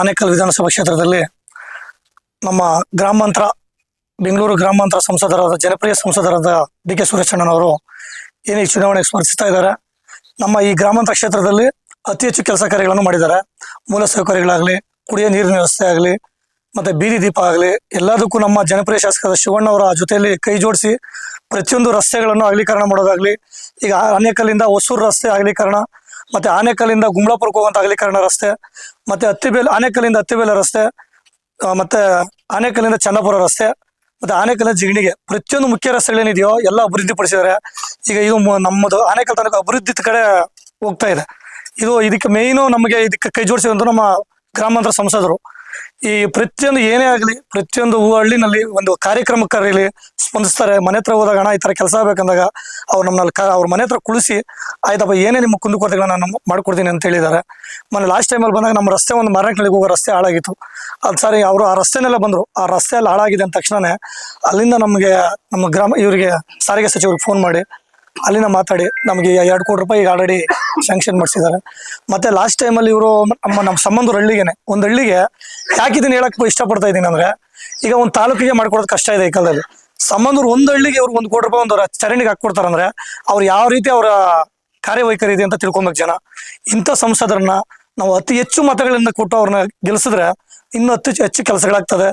ಆನೇಕಲ್ ವಿಧಾನಸಭಾ ಕ್ಷೇತ್ರದಲ್ಲಿ ನಮ್ಮ ಗ್ರಾಮಾಂತರ, ಬೆಂಗಳೂರು ಗ್ರಾಮಾಂತರ ಸಂಸದರಾದ, ಜನಪ್ರಿಯ ಸಂಸದರಾದ ಡಿ ಕೆ ಸುರೇಶಣ್ಣನವರು ಏನೇ ಚುನಾವಣೆಗೆ ಸ್ಪರ್ಧಿಸ್ತಾ ಇದ್ದಾರೆ, ನಮ್ಮ ಈ ಗ್ರಾಮಾಂತರ ಕ್ಷೇತ್ರದಲ್ಲಿ ಅತಿ ಹೆಚ್ಚು ಕೆಲಸ ಕಾರ್ಯಗಳನ್ನು ಮಾಡಿದ್ದಾರೆ. ಮೂಲ ಸೌಕರ್ಯಗಳಾಗಲಿ, ಕುಡಿಯೋ ನೀರಿನ ವ್ಯವಸ್ಥೆ ಆಗಲಿ, ಮತ್ತೆ ಬೀದಿ ದೀಪ ಆಗಲಿ, ಎಲ್ಲದಕ್ಕೂ ನಮ್ಮ ಜನಪ್ರಿಯ ಶಾಸಕರ ಶಿವಣ್ಣವರ ಜೊತೆಯಲ್ಲಿ ಕೈ ಜೋಡಿಸಿ ಪ್ರತಿಯೊಂದು ರಸ್ತೆಗಳನ್ನು ಅಗಲೀಕರಣ ಮಾಡೋದಾಗ್ಲಿ, ಈಗ ಆನೇಕಲ್ಲಿಂದ ಹೊಸೂರು ರಸ್ತೆ ಅಗಲೀಕರಣ ಮತ್ತೆ ಆನೆಕಲ್ಲಿಂದ ಗುಮ್ಲಾಪುರಕ್ಕೆ ಹೋಗುವಂತ ಅಗಲೀಕರಣ ರಸ್ತೆ, ಮತ್ತೆ ಹತ್ತಿಬೇಲ್ ಆನೆಕಲ್ಲಿಂದ ಹತ್ತಿಬೇಲ ರಸ್ತೆ ಮತ್ತೆ ಆನೆಕಲ್ಲಿಂದ ಚನ್ನಪುರ ರಸ್ತೆ, ಮತ್ತೆ ಆನೆಕಲ್ಲಿನ ಜಿಗಣಿಗೆ ಪ್ರತಿಯೊಂದು ಮುಖ್ಯ ರಸ್ತೆಗಳೇನಿದೆಯೋ ಎಲ್ಲ ಅಭಿವೃದ್ಧಿ ಪಡಿಸಿದ್ದಾರೆ. ಈಗ ಇದು ನಮ್ಮದು ಆನೆಕಲ್ ತನಕ ಅಭಿವೃದ್ಧಿ ಕಡೆ ಹೋಗ್ತಾ ಇದೆ. ಇದು ಇದಕ್ಕೆ ಮೇಯ್ನು ನಮಗೆ ಇದಕ್ಕೆ ಕೈ ಜೋಡಿಸಿದಂತ ನಮ್ಮ ಗ್ರಾಮಾಂತರ ಸಂಸದರು. ಈ ಪ್ರತಿಯೊಂದು ಏನೇ ಆಗಲಿ, ಪ್ರತಿಯೊಂದು ಹಳ್ಳಿನಲ್ಲಿ ಒಂದು ಕಾರ್ಯಕ್ರಮಕ್ಕಾಗಲಿ ಸ್ಪಂದಿಸ್ತಾರೆ. ಮನೆ ಹತ್ರ ಹೋದಾಗ ಅಣ್ಣ ಈ ತರ ಕೆಲಸ ಬೇಕಂದಾಗ ಅವ್ರು ನಮ್ಮಲ್ಲಿ ಅವ್ರ ಮನೆ ಹತ್ರ ಕುಳಿಸಿ, ಆಯ್ತಪ್ಪ, ಏನೇ ನಿಮ್ಮ ಕುಂದುಕೊರತೆಗಳನ್ನ ನಾನು ಮಾಡ್ಕೊಡ್ತೀನಿ ಅಂತ ಹೇಳಿದ್ದಾರೆ. ಮೊನ್ನೆ ಲಾಸ್ಟ್ ಟೈಮಲ್ಲಿ ಬಂದಾಗ ನಮ್ಮ ರಸ್ತೆ ಒಂದು ಮಾರನಕಳಿಗೆ ಹೋಗೋ ರಸ್ತೆ ಹಾಳಾಗಿತ್ತು. ಅದು ಸಾರಿ ಅವರು ಆ ರಸ್ತೆನೆಲ್ಲ ಬಂದರು. ಆ ರಸ್ತೆ ಹಾಳಾಗಿದೆ ಅಂದ ತಕ್ಷಣನೇ ಅಲ್ಲಿಂದ ನಮಗೆ ನಮ್ಮ ಗ್ರಾಮ, ಇವರಿಗೆ ಸಾರಿಗೆ ಸಚಿವರಿಗೆ ಫೋನ್ ಮಾಡಿ ಅಲ್ಲಿಂದ ಮಾತಾಡಿ, ನಮಗೆ ಎರಡು ಕೋಟಿ ರೂಪಾಯಿ ಈಗ ಆಲ್ರೆಡಿ ಸ್ಯಾಂಕ್ಷನ್ ಮಾಡಿಸಿದ್ದಾರೆ. ಮತ್ತೆ ಲಾಸ್ಟ್ ಟೈಮಲ್ಲಿ ಇವರು ನಮ್ಮ ನಮ್ಮ ಸಂಬಂಧರ ಹಳ್ಳಿಗೆನೆ, ಒಂದು ಹಳ್ಳಿಗೆ ಯಾಕೆ ಇದನ್ನ ಹೇಳಕ್ ಇಷ್ಟಪಡ್ತಾ ಇದ್ದೀನಿ ಅಂದ್ರೆ, ಈಗ ಒಂದು ತಾಲೂಕಿಗೆ ಮಾಡ್ಕೊಡೋದು ಕಷ್ಟ ಇದೆ ಈ ಕಾಲದಲ್ಲಿ. ಸಂಬಂಧರು ಒಂದು ಹಳ್ಳಿಗೆ ಅವ್ರಿಗೆ ಒಂದು ಕೋಟಿ ರೂಪಾಯಿ ಒಂದು ಚರಂಡಿಗೆ ಹಾಕ್ಕೊಡ್ತಾರಂದ್ರೆ ಅವ್ರು ಯಾವ ರೀತಿ ಅವರ ಕಾರ್ಯವೈಖರಿ ಇದೆ ಅಂತ ತಿಳ್ಕೊಬೇಕು ಜನ. ಇಂಥ ಸಂಸದರನ್ನ ನಾವು ಅತಿ ಹೆಚ್ಚು ಮತಗಳಿಂದ ಕೊಟ್ಟು ಅವ್ರನ್ನ ಗೆಲ್ಲಿಸಿದ್ರೆ ಇನ್ನೂ ಅತಿ ಹೆಚ್ಚು ಕೆಲಸಗಳಾಗ್ತದೆ.